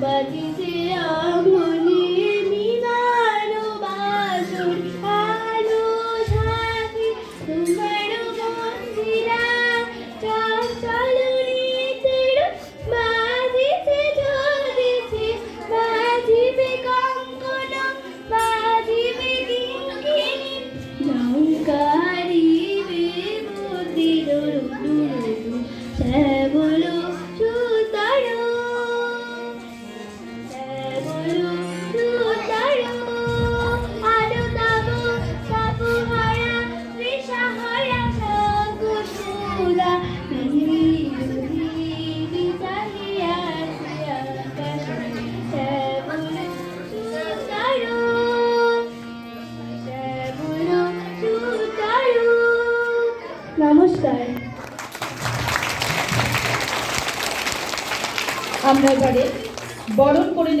but he's it নমস্কার আমরা এবারে বরণ করে